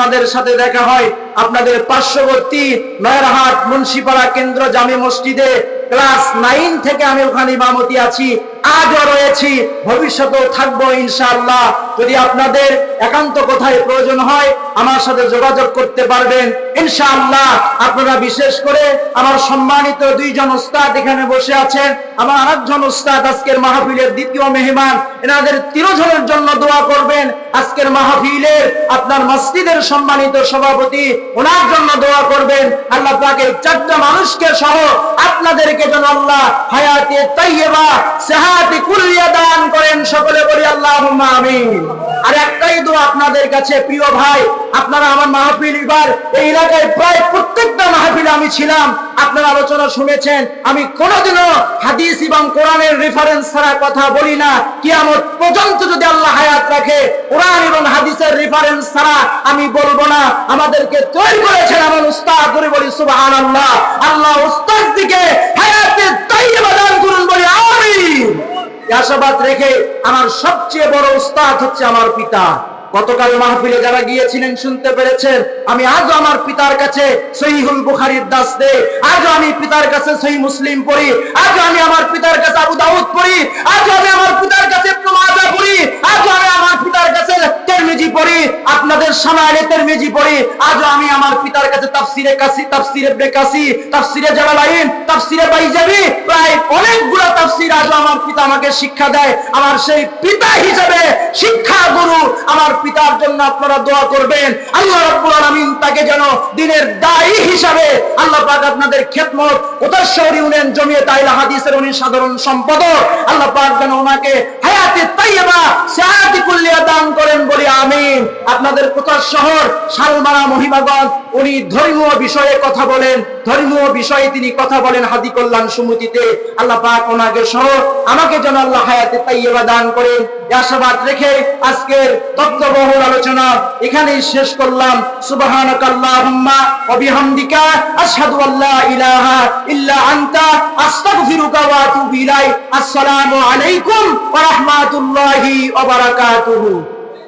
আপনাদের সাথে দেখা হয়। আপনাদের পার্শ্ববর্তী নয়ারহাট মুন্সিপাড়া কেন্দ্র জামে মসজিদে ক্লাস নাইন থেকে আমি ওখানে ইমামতি আছি। আজও রয়েছি। ভবিষ্যতেও থাকব ইনশাআল্লাহ। যদি আপনাদের একান্ত কোথায় প্রয়োজন হয়, আমার সাথে যোগাযোগ করতে পারবেন। ইনশাআল্লাহ আপনারা বিশেষ করে আমার সম্মানিত দুইজন উস্তাদ এখানে বসে আছেন। আমার আরেকজন উস্তাদ আজকের মাহফিলের দ্বিতীয় মেহমান। এনাদের তিরোজনের জন্য দোয়া করবেন। আজকের মাহফিলের আপনার মসজিদের সম্মানিত সভাপতি, ওনার জন্য দোয়া করবেন। আল্লাহ পাকে চারটা মানুষকে সহ আপনাদেরকে যেন আল্লাহ হায়াতে তাইয়েবা সেহাতি কুলিয়া দান করেন। সকলে বলি আল্লাহ আমিন। আর একটাই দোয়া আপনাদের কাছে, প্রিয় ভাই, আপনারা আমার মাহফিল এবার এই এলাকায় প্রায় প্রত্যেকটা মাহফিলে আমি ছিলাম। আপনার আলোচনা শুনেছেন। আমি কোনোদিনও হাদিস এবং কোরআনের রেফারেন্স ছাড়া কথা বলি না। কিয়ামত পর্যন্ত যদি আল্লাহ হায়াত রাখে, কোরআন এবং হাদিসের রেফারেন্স ছাড়া আমি বলব না। আমাদেরকে তৈরি করেছেন আমার উস্তাদ করে বলি সুবহান আল্লাহ আল্লাহ উস্তাদ দিকে হায়াতে তাইয়্যিবা দান করুন বলি আমিন এই আশাবাদ রেখে আমার সবচেয়ে বড় উস্তাদ হচ্ছে আমার পিতা। গতকাল মাহফিলে যারা গিয়েছিলেন, শুনতে পেরেছেন, আমি আজও আমার পিতার কাছে সহিহুল বুখারীর দাস দে আজও আমি পিতার কাছে সহি মুসলিম পড়ি। আজও আমি আমার পিতার কাছে আবু দাউদ পড়ি। আজও আমি আমার পিতার কাছে মাজাহ পড়ি। আজও আমি আমার পিতার কাছে তিরমিজি পড়ি। আপনাদের সামাইলে তিরমিজি পড়ি। আজও আমি আমার পিতার কাছে তাফসিরে কাসি, তাফসিরে ইবনে কাসি, তাফসিরে জালালাইন, তাফসিরে বাইজাবি, প্রায় পিতা আমাকে শিক্ষা দেয়, আমার সেই পিতা হিসেবে শিক্ষা গুরু আমার পিতার জন্য আপনারা দোয়া করবেন। আল্লাহ রাব্বুল আলামিন তাকে যেন দিনের দায়ী হিসাবে আল্লাহ পাক আপনাদের খেদমত উদাসর ইউনিয়ন জমিয়ে তাইলা হাদিসের উনি সাধারণ সম্পাদক। আল্লাহ পাক যেন ওনাকে হায়াতে আপনাদের কোথার শহর শালমারা মহিমাগঞ্জ, উনি ধর্মীয় বিষয়ে কথা বলেন। ধর্মীয় বিষয়ে তিনি কথা বলেন হাদি কল্যাণ সমিতিতে আল্লাহ পাক ওনাকে সহ আমাকে যেন আল্লাহ হায়াতে তাইয়্যিবা দান করেন। আশাবাদ রেখে আজকের তত্ত্ববহুল আলোচনা এখানেই শেষ করলাম। সুবহানাক আসসালামু আলাইকুম ওয়া